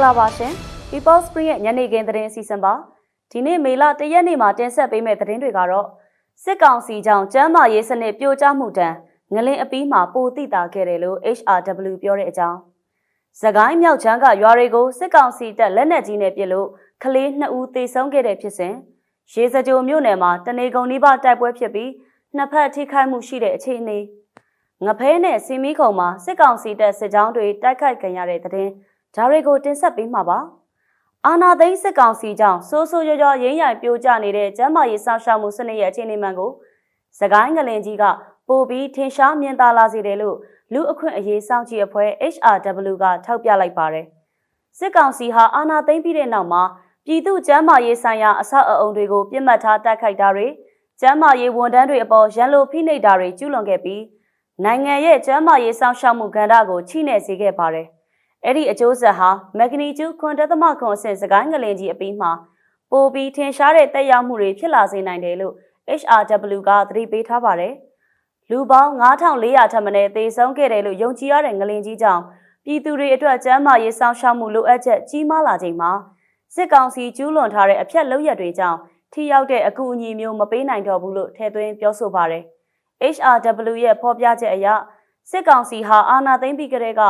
္ဂလာပါရှင် People Spring ရဲ့ညနေခင်းသတင်းအစီအစဉ်ပါဒီနေ့မေလ၁ရက်နေ့မှာတင်ဆက်ပေးမယ့်သတင်းတွေကတော့စစ်ကောင်စီကြောင့်ကျန်းမာရေးစနစ်ပြိုကျမှုတန်ငလင်းအပီးမှာပိုတိတာခဲ့တယ်လို့ HRW ပြောတဲ့အကြောင်းစကိုင်းမြောက်ချမ်းကရွာတွေကိုစစ်ကောင်စီတပ်လက်နက်ကြီးနဲ့ပစ်လို့ကလေး2ဦးသေဆုံးခဲ့တဲ့ဖြစ်စဉ်ရေစကြိုမြို့နယ်မှာတနေကုန်နီးပါးတိုက်ပွဲဖြစ်ပြီးနှစ်ဖက်ထိခိုက်မှုရှိတဲ့အခြေအနေငဖဲနဲ့စီမီခုံမှာစစ်ကောင်စီတပ်စစ်ကြောင်းတွေတိုက်ခိုက်ခံရတဲ့တဲ့တင် ဒါတွေကိုတင်ဆက်ပေးမှာပါအာနာသိန်းစစ်ကောင်စီကြောင့်စိုးစိုးရွရွရင်းရိုင်ပြိုကျနေတဲ့ကျန်းမာရေးစောင့်ရှောက်မှုစနစ်ရဲ့အခြေအနေမှန်ကိုစကိုင်းငလင်ကြီးကပိုပြီးထင်ရှားမြင်သာလာစေတယ်လို့လူအခွင့်အရေးစောင့်ကြည့်အဖွဲ့ HRW ကထောက်ပြလိုက်ပါတယ်စစ်ကောင်စီဟာအာနာသိန်းပြီးတဲ့နောက်မှာပြည်သူ့ကျန်းမာရေးဆိုင်ရာအဆောက်အအုံတွေကိုပြစ်မှတ်ထားတိုက်ခိုက်တာတွေကျန်းမာရေးဝန်ထမ်းတွေအပေါ်ရန်လိုဖိနှိပ်တာတွေကျူးလွန်ခဲ့ပြီးနိုင်ငံရဲ့ကျန်းမာရေးစောင့်ရှောက်မှုကဏ္ဍကိုချိနဲ့စေခဲ့ပါတယ်။ အဲ့ဒီအကျိုးဆက်ဟာမက်ဂနီကျူခွန်တသမခွန်အဆင့်စကိုင်းငလင်ကြီးအပြီးမှာပိုပြီးထင်ရှားတဲ့တက်ရောက်မှုတွေဖြစ်လာစေနိုင်တယ်လို့ HRW ကသတိပေးထားပါတယ်။လူပေါင်း9400ထပ်မံသေဆုံးခဲ့တယ်လို့ယုံကြည်ရတဲ့ငလင်ကြီးကြောင့်ပြည်သူတွေအတွက်ကျန်းမာရေးစောင့်ရှောက်မှုလိုအပ်ချက်ကြီးမားလာချိန်မှာစစ်ကောင်စီကျူးလွန်ထားတဲ့အဖျက်လုပ်ရက်တွေကြောင့်ထိရောက်တဲ့အကူအညီမျိုးမပေးနိုင်တော့ဘူးလို့ထည့်သွင်းပြောဆိုပါတယ်။ HRW ရဲ့ဖော်ပြချက်အရစစ်ကောင်စီဟာအာဏာသိမ်းပြီးကတည်းက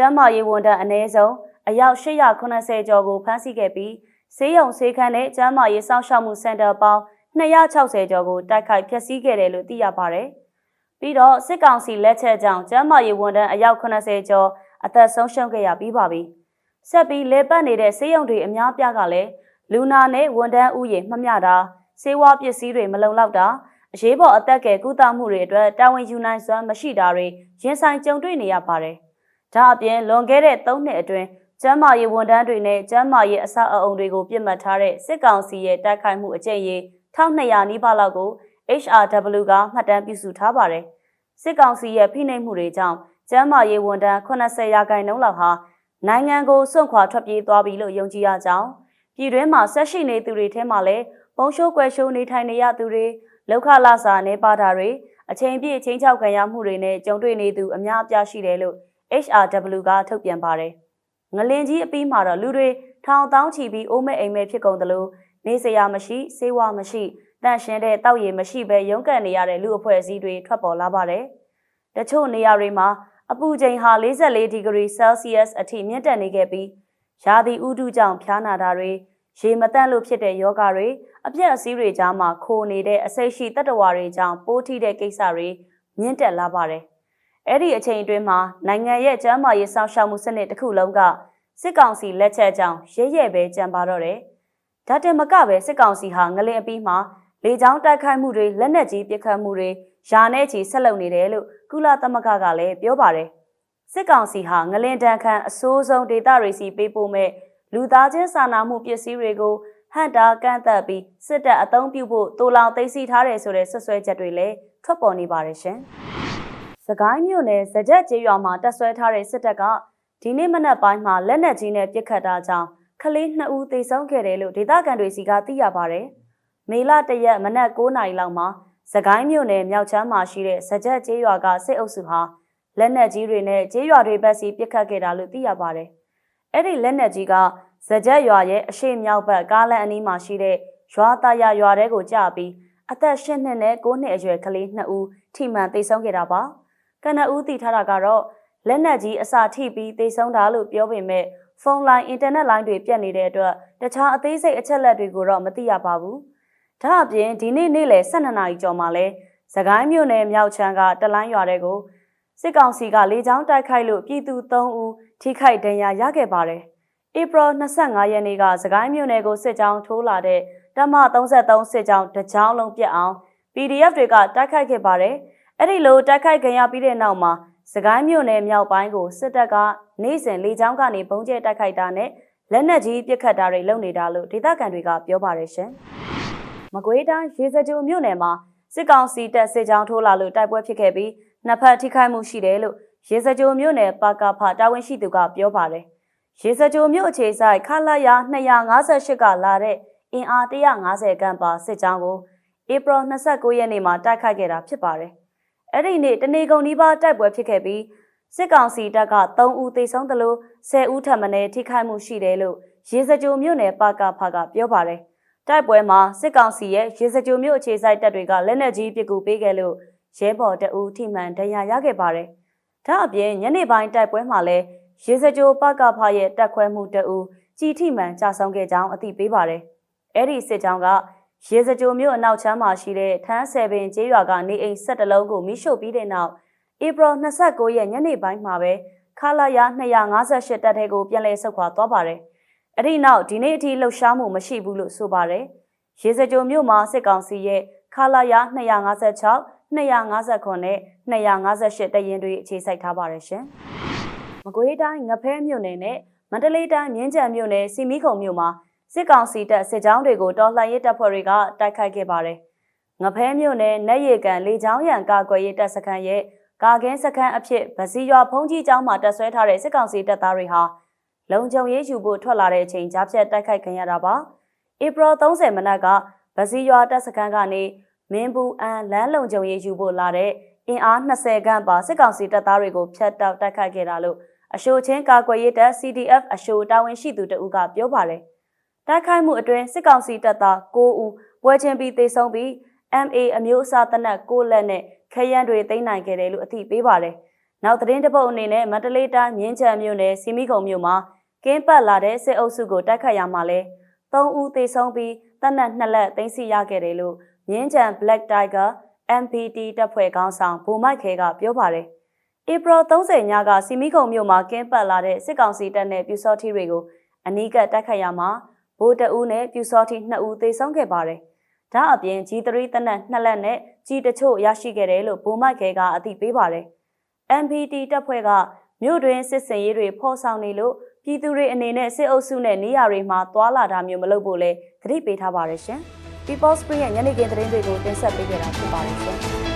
ကျန်းမာရေးဝန်ထမ်းအ ਨੇ ဆုံးအယောက်880ကျော်ကိုဖမ်းဆီးခဲ့ပြီးဆေးရုံဆေးခန်းနဲ့ကျန်းမာရေးစောင့်ရှောက်မှုစင်တာပေါင်း260ကျော်ကိုတိုက်ခိုက်ဖျက်ဆီးခဲ့တယ်လို့သိရပါတယ်။ပြီးတော့စစ်ကောင်စီလက်ချက်ကြောင့်ကျန်းမာရေးဝန်ထမ်းအယောက်80ကျော်အသက်ဆုံးရှုံးခဲ့ရပြီးပါပြီ။ဆက်ပြီးလေပတ်နေတဲ့ဆေးရုံတွေအများပြားကလည်းလူနာနဲ့ဝန်ထမ်းဥယျာဉ်မှတ်မြတာဆေးဝါးပစ္စည်းတွေမလုံလောက်တာအရေးပေါ်အသက်ကယ်ကုသမှုတွေအတွက်တာဝန်ယူနိုင်စွမ်းမရှိတာတွေရင်ဆိုင်ကြုံတွေ့နေရပါတယ်။ ဒါအပြင်လွန်ခဲ့တဲ့၃နှစ်အတွင်းကျန်းမာရေးဝန်ထမ်းတွေနဲ့ကျန်းမာရေးအဆောက်အအုံတွေကိုပြစ်မှတ်ထားတဲ့စစ်ကောင်စီရဲ့တိုက်ခိုက်မှုအကြိမ်ရေ1200နီးပါးလောက်ကို HRW ကမှတ်တမ်းပြုစုထားပါတယ်။စစ်ကောင်စီရဲ့ဖိနှိပ်မှုတွေကြောင့်ကျန်းမာရေးဝန်ထမ်း80ရာခိုင်နှုန်းလောက်ဟာနိုင်ငံကိုစွန့်ခွာထွက်ပြေးသွားပြီလို့ယုံကြည်ရကြောင်းပြည်တွင်းမှာဆက်ရှိနေသူတွေထဲမှာလည်းပုံရှိုးကွယ်ရှိုးနေထိုင်နေရသူတွေလောက်ခလာစာနေပါတာတွေအချိန်ပြည့်ချင်းချောက်ခံရမှုတွေနဲ့ကြုံတွေ့နေသူအများအပြားရှိတယ်လို့ HRW ကထုတ်ပြန်ပါတယ်။ငလင်ကြီးအပြီးမှာတော့လူတွေထောင်တောင်းချီပြီးအိုးမဲ့အိမ်မဲ့ဖြစ်ကုန်တယ်လို့နေစရာမရှိဆေးဝါးမရှိတန့်ရှင်းတဲ့တောက်ရည်မရှိပဲရုန်းကန်နေရတဲ့လူအဖွဲ့အစည်းတွေထွက်ပေါ်လာပါတယ်။တချို့နေရာတွေမှာအပူချိန်ဟာ44ဒီဂရီဆဲလ်စီယပ်အထိမြင့်တက်နေခဲ့ပြီးရာသီဥတုကြောင့်ဖျားနာတာတွေရေမတန့်လို့ဖြစ်တဲ့ယောဂတွေအပြက်အစည်းတွေကြားမှာခိုနေတဲ့အစိတ်ရှိတတ္တဝါတွေကြောင့်ပိုးထိတဲ့ကိစ္စတွေမြင့်တက်လာပါတယ်။ အဲ့ဒီအချိန်အတွင်းမှာနိုင်ငံရဲ့ကျန်းမာရေးစောင့်ရှောက်မှုစနစ်တစ်ခုလုံးကစစ်ကောင်စီလက်ချက်ကြောင့်ရဲရဲပဲကြံပါတော့တယ်။ဒါတင်မကပဲစစ်ကောင်စီဟာငလင်အပြီးမှာလေကြောင်းတိုက်ခိုက်မှုတွေလက်နက်ကြီးပစ်ခတ်မှုတွေယာနဲ့ချီဆက်လုပ်နေတယ်လို့ကုလသမဂ္ဂကလည်းပြောပါတယ်။စစ်ကောင်စီဟာငလင်တန်ခမ်းအစိုးဆုံးဒေတာတွေစီပေးပို့မဲ့လူသားချင်းစာနာမှုပစ္စည်းတွေကိုဟန်တာကန့်သက်ပြီးစစ်တပ်အုံပြုဖို့တူလောင်သိမ်းဆီးထားတယ်ဆိုတဲ့ဆွဆွဲချက်တွေလည်းထွက်ပေါ်နေပါတယ်ရှင်။ စကိုင်းမြို့နယ်စကြက်ကျေးရွာမှာတပ်ဆွဲထားတဲ့စစ်တပ်ကဒီနေ့မနက်ပိုင်းမှာလက်နက်ကြီးနဲ့ပစ်ခတ်တာကြောင့်ကလေး2ဦးသေဆုံးခဲ့တယ်လို့ဒေသခံတွေစီကသိရပါတယ်။မေလတရက်မနက်9:00နာရီလောက်မှာစကိုင်းမြို့နယ်မြောက်ချမ်းမှာရှိတဲ့စကြက်ကျေးရွာကစစ်အုပ်စုဟာလက်နက်ကြီးတွေနဲ့ကျေးရွာတွေဘက်စီပစ်ခတ်ခဲ့တာလို့သိရပါတယ်။အဲ့ဒီလက်နက်ကြီးကဇကြက်ရွာရဲ့အရှိမြောက်ဘက်ကားလန်အနီးမှာရှိတဲ့ရွာသားရရွာတဲကိုကျပြီးအသက်၈နှစ်နဲ့၉နှစ်အရွယ်ကလေး2ဦးထိမှန်သေဆုံးခဲ့တာပါ။ ကနဦးတည်ထားတာကတော့လက်နက်ကြီးအစာထိပြီးသေဆုံးတာလို့ပြောပေမဲ့ဖုန်းလိုင်းအင်တာနက်လိုင်းတွေပြတ်နေတဲ့အတွက်တခြားအသေးစိတ်အချက်လက်တွေကိုတော့မသိရပါဘူး။ဒါအပြင်ဒီနေ့နေ့လယ်12နာရီကျော်မှာလဲစကိုင်းမြို့နယ်မြောက်ချမ်းကတလိုင်းရွာတဲကိုစစ်ကောင်စီကလေကြောင်းတိုက်ခိုက်လို့ပြည်သူ3ဦးထိခိုက်ဒဏ်ရာရခဲ့ပါတယ်။ဧပြီ25ရက်နေ့ကစကိုင်းမြို့နယ်ကိုစစ်ကြောင်းထိုးလာတဲ့တမ33စစ်ကြောင်းတကြောင်းလုံးပြတ်အောင် PDF တွေကတိုက်ခိုက်ခဲ့ပါတယ်။ အဲ့ဒီလိုတိုက်ခိုက်ကြရပြီးတဲ့နောက်မှာစကိုင်းမြို့နယ်မြောက်ပိုင်းကိုစစ်တပ်ကနေ့စဉ်လေကြောင်းကနေပုံကျဲတိုက်ခိုက်တာနဲ့လက်နက်ကြီးပစ်ခတ်တာတွေလုပ်နေတာလို့ဒေသခံတွေကပြောပါတယ်ရှင်။မကွေးတိုင်းရေစကြိုမြို့နယ်မှာစစ်ကောင်စီတပ်စစ်ကြောင်းထိုးလာလို့တိုက်ပွဲဖြစ်ခဲ့ပြီးနှစ်ဖက်ထိခိုက်မှုရှိတယ်လို့ရေစကြိုမြို့နယ်ပါကဖတာဝန်ရှိသူကပြောပါတယ်။ရေစကြိုမြို့အခြေဆိုင်ခလာယာ258ကလာတဲ့အင်အား150ခန့်ပါစစ်ကြောင်းကိုဧပြီ29ရက်နေ့မှာတိုက်ခိုက်ခဲ့တာဖြစ်ပါတယ်။ အဲ့ဒီနေ့တနေကုန်နီးပါးတိုက်ပွဲဖြစ်ခဲ့ပြီးစစ်ကောင်စီတပ်က3ဦးသေဆုံးသလို10ဦးထပ်မံထိခိုက်မှုရှိတယ်လို့ရေစကြိုမြို့နယ်ပါကဖကပြောပါတယ်။တိုက်ပွဲမှာစစ်ကောင်စီရဲ့ရေစကြိုမြို့အခြေစိုက်တပ်တွေကလက်နက်ကြီးပစ်ကူပေးခဲ့လို့ရဲဘော်တအူးထိမှန်ဒဏ်ရာရခဲ့ပါတယ်။ဒါအပြင်ညနေပိုင်းတိုက်ပွဲမှာလည်းရေစကြိုပါကဖရဲ့တက်ခွဲမှုတအူးကြီးထိမှန်ကြာဆုံးခဲ့ကြောင်းအသိပေးပါတယ်။အဲ့ဒီစစ်ကြောင်းက ရေစကြိုမြို့အနောက်ချမ်းမှာရှိတဲ့ထန်းဆယ်ပင်ကျေးရွာကနေအိမ်၁၁လုံးကိုမိရှို့ပြီးတဲ့နောက်ဧပြီ29ရက်ညနေပိုင်းမှာပဲခလာရ258တပ်ထဲကိုပြန်လည်ဆုတ်ခွာသွားပါတယ်။အဲ့ဒီနောက်ဒီနေ့အထိလှုပ်ရှားမှုမရှိဘူးလို့ဆိုပါတယ်။ရေစကြိုမြို့မှာစစ်ကောင်စီရဲ့ခလာရ256 259နဲ့258တပ်ရင်းတွေအခြေစိုက်ထားပါတယ်ရှင်။မကွေးတိုင်းငဖဲမြို့နယ်နဲ့မန္တလေးတိုင်းမြင်းကြံမြို့နယ်စီမီခုံမြို့မှာ စစ်ကောင်စီတပ်စစ်ကြောင်းတွေကိုတော်လှန်ရေးတပ်ဖွဲ့တွေကတိုက်ခိုက်ခဲ့ပါတယ်။ငဖဲမြို့နယ်နယ်ရီကန်လေချောင်းရံကာကွယ်ရေးတပ်စခန်းရဲ့ကာကင်းစခန်းအဖြစ်ဗစီရွာဖုံးကြီးကျောင်းမှာတပ်ဆွဲထားတဲ့စစ်ကောင်စီတပ်သားတွေဟာလုံခြုံရေးယူဖို့ထွက်လာတဲ့အချိန်ကြားဖြတ်တိုက်ခိုက်ခံရတာပါ။ဧပြီ30မနက်ကဗစီရွာတပ်စခန်းကနေမင်းဘူးအန်လမ်းလုံခြုံရေးယူဖို့လာတဲ့အင်အား20ခန့်ပါစစ်ကောင်စီတပ်သားတွေကိုဖျက်တောက်တိုက်ခိုက်ခဲ့တာလို့အရှိုချင်းကာကွယ်ရေးတပ် CDF အရှိုတာဝန်ရှိသူတဦးကပြောပါတယ်။ တိုက်ခိုက်မှုအတွင်းစစ်ကောင်စီတပ်သား9ဦးပွဲချင်းပြီးသေဆုံးပြီး MA အမျိုးအစားတနက်6လက်နဲ့ခရမ်းတွေသိမ်းနိုင်ခဲ့တယ်လို့အသိပေးပါတယ်။နောက်သတင်းတစ်ပုတ်အနေနဲ့မန္တလေးတိုင်းမြင်းချံမြို့နယ်စီမီကုံမြို့မှာကင်းပတ်လာတဲ့စစ်အုပ်စုကိုတိုက်ခတ်ရမှာလဲ3ဦးသေဆုံးပြီးတနက်2လက်သိမ်းဆီးရခဲ့တယ်လို့မြင်းချံ Black Tiger MPT တပ်ဖွဲ့ခေါင်းဆောင်ဘူမိုက်ခဲကပြောပါတယ်။ဧပြီ30ညကစီမီကုံမြို့မှာကင်းပတ်လာတဲ့စစ်ကောင်စီတပ်နဲ့ပြူစောထီတွေကိုအနီးကပ်တိုက်ခတ်ရမှာ ဗိုလ်တအူးနဲ့ပြူစောထီ2ဦးသေဆုံးခဲ့ပါတယ်။ဒါအပြင် G3 တနက်2လက်နဲ့ကြီးတချို့ရရှိခဲ့တယ်လို့ဘူမိုက်ခဲကအသိပေးပါတယ်။ MPT တပ်ဖွဲ့ကမြို့တွင်စစ်စင်ရေးတွေဖော်ဆောင်နေလို့ပြည်သူတွေအနေနဲ့စစ်အုပ်စုနဲ့နေရာတွေမှာသွာလာတာမျိုးမလုပ်ဖို့လဲသတိပေးထားပါတယ်ရှင်။ People Spring ရဲ့ညနေခင်းသတင်းတွေကိုတင်ဆက်ပေးကြတာဖြစ်ပါတယ်ရှင်။